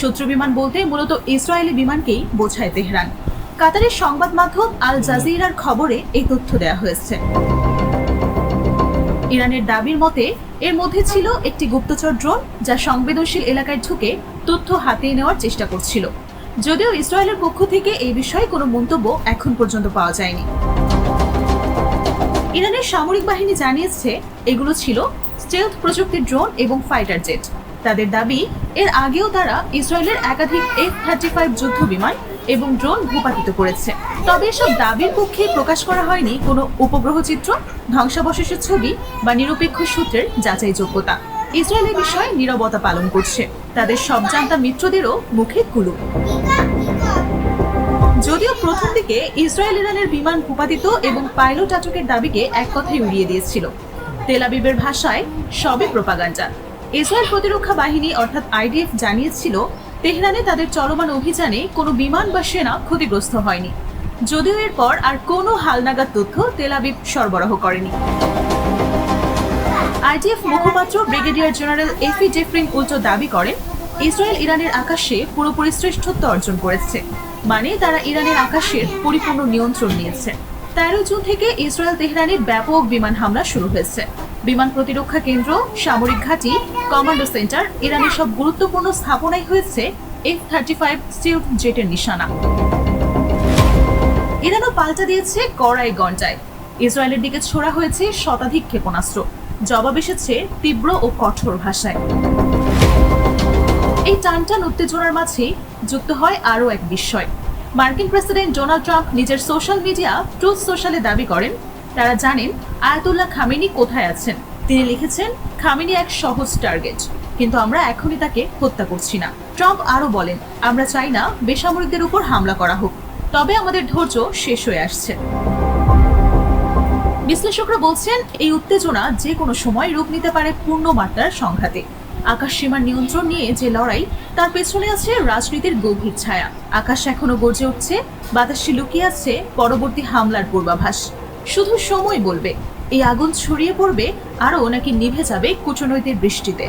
শত্রু বিমান বলতে মূলত ইসরায়েলি বিমানকেই বোঝায় তেহরান। কাতারের সংবাদ মাধ্যম আল জাজিরার খবরে এই তথ্য দেওয়া হয়েছে। ইরানের দাবির মতে, এর মধ্যে ছিল একটি গুপ্তচর ড্রোন যা সংবেদনশীল এলাকায় ঢুকে তথ্য হাতিয়ে নেওয়ার চেষ্টা করছিল। যদিও ইসরায়েলের পক্ষ থেকে এই বিষয়ে কোনো মন্তব্য এখন পর্যন্ত পাওয়া যায়নি। ইরানের সামরিক বাহিনী জানিয়েছে, এগুলো ছিল স্টেলথ প্রযুক্তির ড্রোন এবং ফাইটার জেট। তাদের দাবি, এর আগেও তারা ইসরায়েলের একাধিক এফ থার্টি ফাইভ যুদ্ধ বিমান এবং ড্রোন ভূপাতিত করেছে। তবে এসব দাবির পক্ষে প্রকাশ করা হয়নি কোনো উপগ্রহ চিত্র ধ্বংসাবশেষের ছবি বা নিরপেক্ষ সূত্রের যাচাই যোগ্যতা ইসরায়েল এ বিষয়ে নীরবতা পালন করছে। তাদের সব জান্তা মিত্রদেরও মুখে কুলু। যদিও প্রথম দিকে ইসরায়েল ইরানের বিমান ভূপাতিত এবং পাইলট আটকের দাবিকে এক কথায় উড়িয়ে দিয়েছিল। তেল আবিবের ভাষায় সবে প্রোপাগান্ডা ইসরায়েল প্রতিরক্ষা বাহিনী অর্থাৎ আইডিএফ জানিয়েছিল, তেহরানে তাদের চলমান অভিযানে কোনো বিমান বা সেনা ক্ষতিগ্রস্ত হয়নি। যদিও এরপর আর কোনো হালনাগাদ তথ্য তেল আবিব সরবরাহ করেনি। আইডিএফ মুখপাত্র ব্রিগেডিয়ার জেনারেল এফি জেফরিন উল্টো দাবি করেন, ইসরায়েল ইরানের আকাশে পুরোপুরি শ্রেষ্ঠত্ব অর্জন করেছে মানে তারা ইরানের আকাশের পরিপূর্ণ নিয়ন্ত্রণ নিয়েছে। তেরো জুন থেকে ইসরায়েল তেহরানে ব্যাপক বিমান হামলা শুরু হয়েছে। বিমান প্রতিরক্ষা কেন্দ্র, সামরিক ঘাঁটি, কমান্ডো সেন্টার ইরানের সব গুরুত্বপূর্ণ স্থাপনাই হয়েছে এফ থার্টি ফাইভ স্টিউট জেটের নিশানা। ইরানও পাল্টা দিয়েছে কড়াই গন্ডায় ইসরায়েলের দিকে ছোড়া হয়েছে শতাধিক ক্ষেপণাস্ত্র। জবাব এসেছে তীব্র ও কঠোর ভাষায়। এই টানটান উত্তেজনার মাঝে যুক্ত হয় আরও এক বিস্ময়। মার্কিন প্রেসিডেন্ট ডোনাল্ড ট্রাম্প নিজের সোশ্যাল মিডিয়া ট্রুথ সোশ্যালে দাবি করেন। তারা জানেন আয়াতুল্লাহ খামেনি কোথায় আছেন। তিনি লিখেছেন, খামেনি এক সহজ টার্গেট কিন্তু আমরা এখনই তাকে হত্যা করছি না। ট্রাম্প আরও বলেন, আমরা চাই না বেসামরিকদের উপর হামলা করা হোক, তবে আমাদের ধৈর্য শেষ হয়ে আসছে। বিশ্লেষকরা বলছেন, এই উত্তেজনা যে কোনো সময় রূপ নিতে পারে পূর্ণ মাত্রার সংঘাতে। আকাশ সীমার নিয়ন্ত্রণ নিয়ে যে লড়াই, তার পেছনে আছে রাজনীতির গভীর ছায়া। আকাশ এখনও গর্জে উঠছে, বাতাসে লুকিয়ে আছে পরবর্তী হামলার পূর্বাভাস। শুধু সময় বলবে, এই আগুন ছড়িয়ে পড়বে, আরও নাকি নিভে যাবে কূটনৈতিক বৃষ্টিতে